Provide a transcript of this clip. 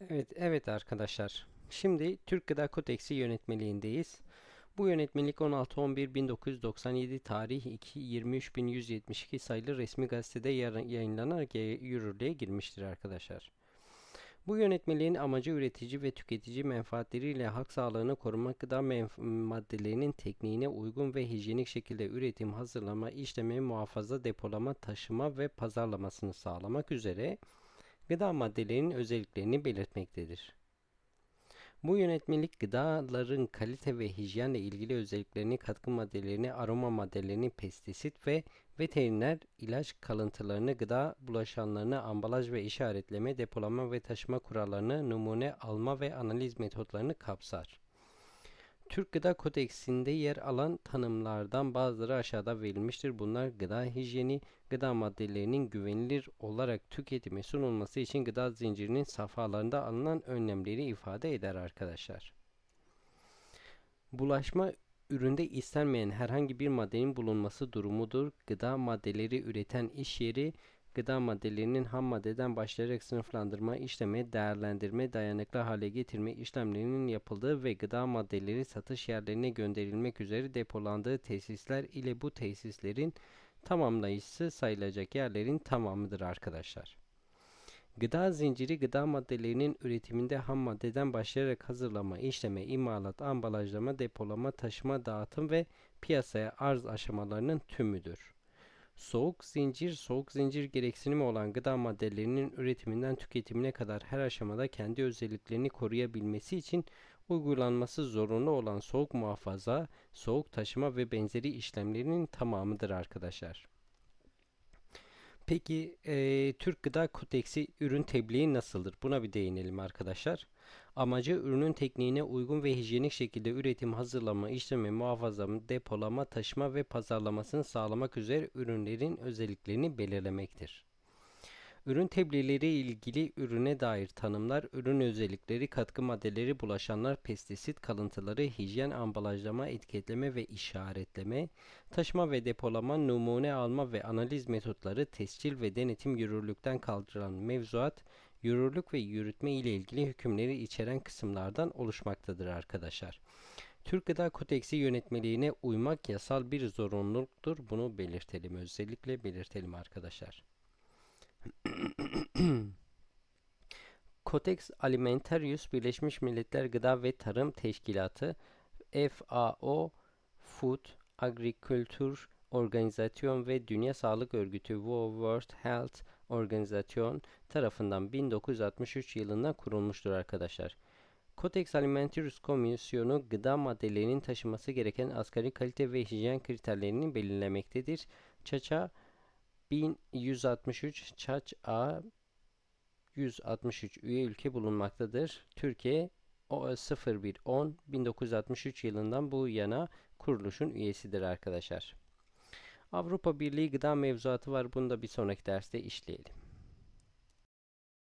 Evet, evet arkadaşlar. Şimdi Türk Gıda Kodeksi yönetmeliğindeyiz. Bu yönetmelik 16.11.1997 tarih 2 23.172 sayılı resmi gazetede yayınlanarak yürürlüğe girmiştir arkadaşlar. Bu yönetmeliğin amacı üretici ve tüketici menfaatleriyle halk sağlığını korumak, gıda maddelerinin tekniğine uygun ve hijyenik şekilde üretim, hazırlama, işleme, muhafaza, depolama, taşıma ve pazarlamasını sağlamak üzere gıda maddelerinin özelliklerini belirtmektedir. Bu yönetmelik gıdaların kalite ve hijyenle ilgili özelliklerini, katkı maddelerini, aroma maddelerini, pestisit ve veteriner ilaç kalıntılarını, gıda bulaşanlarını, ambalaj ve işaretleme, depolama ve taşıma kurallarını, numune alma ve analiz metotlarını kapsar. Türk Gıda Kodeksinde yer alan tanımlardan bazıları aşağıda verilmiştir. Bunlar gıda hijyeni, gıda maddelerinin güvenilir olarak tüketime sunulması için gıda zincirinin safhalarında alınan önlemleri ifade eder arkadaşlar. Bulaşma üründe istenmeyen herhangi bir maddenin bulunması durumudur. Gıda maddeleri üreten iş yeri gıda maddelerinin ham maddeden başlayarak sınıflandırma, işleme, değerlendirme, dayanıklı hale getirme işlemlerinin yapıldığı ve gıda maddeleri satış yerlerine gönderilmek üzere depolandığı tesisler ile bu tesislerin tamamlayıcısı sayılacak yerlerin tamamıdır arkadaşlar. Gıda zinciri gıda maddelerinin üretiminde ham maddeden başlayarak hazırlama, işleme, imalat, ambalajlama, depolama, taşıma, dağıtım ve piyasaya arz aşamalarının tümüdür. Soğuk zincir, soğuk zincir gereksinimi olan gıda maddelerinin üretiminden tüketimine kadar her aşamada kendi özelliklerini koruyabilmesi için uygulanması zorunlu olan soğuk muhafaza, soğuk taşıma ve benzeri işlemlerinin tamamıdır arkadaşlar. Peki e, Türk Gıda Kodeksi ürün tebliği nasıldır? Buna bir değinelim arkadaşlar. Amacı ürünün tekniğine uygun ve hijyenik şekilde üretim, hazırlama, işleme, muhafaza, depolama, taşıma ve pazarlamasını sağlamak üzere ürünlerin özelliklerini belirlemektir. Ürün tebliğleri ilgili ürüne dair tanımlar, ürün özellikleri, katkı maddeleri, bulaşanlar, pestisit kalıntıları, hijyen, ambalajlama, etiketleme ve işaretleme, taşıma ve depolama, numune alma ve analiz metotları, tescil ve denetim yürürlükten kaldırılan mevzuat, yürürlük ve yürütme ile ilgili hükümleri içeren kısımlardan oluşmaktadır arkadaşlar. Türk Gıda Kodeksi yönetmeliğine uymak yasal bir zorunluluktur. Bunu belirtelim. Özellikle belirtelim arkadaşlar. Codex Alimentarius Birleşmiş Milletler Gıda ve Tarım Teşkilatı FAO Food Agriculture Organizasyon ve Dünya Sağlık Örgütü World Health Organizasyon tarafından 1963 yılında kurulmuştur arkadaşlar. Codex Alimentarius Komisyonu gıda maddelerinin taşıması gereken asgari kalite ve hijyen kriterlerini belirlemektedir. Çaça 1163 Çaç A 163 üye ülke bulunmaktadır. Türkiye o 0110 1963 yılından bu yana kuruluşun üyesidir arkadaşlar. Avrupa Birliği gıda mevzuatı var. Bunu da bir sonraki derste işleyelim.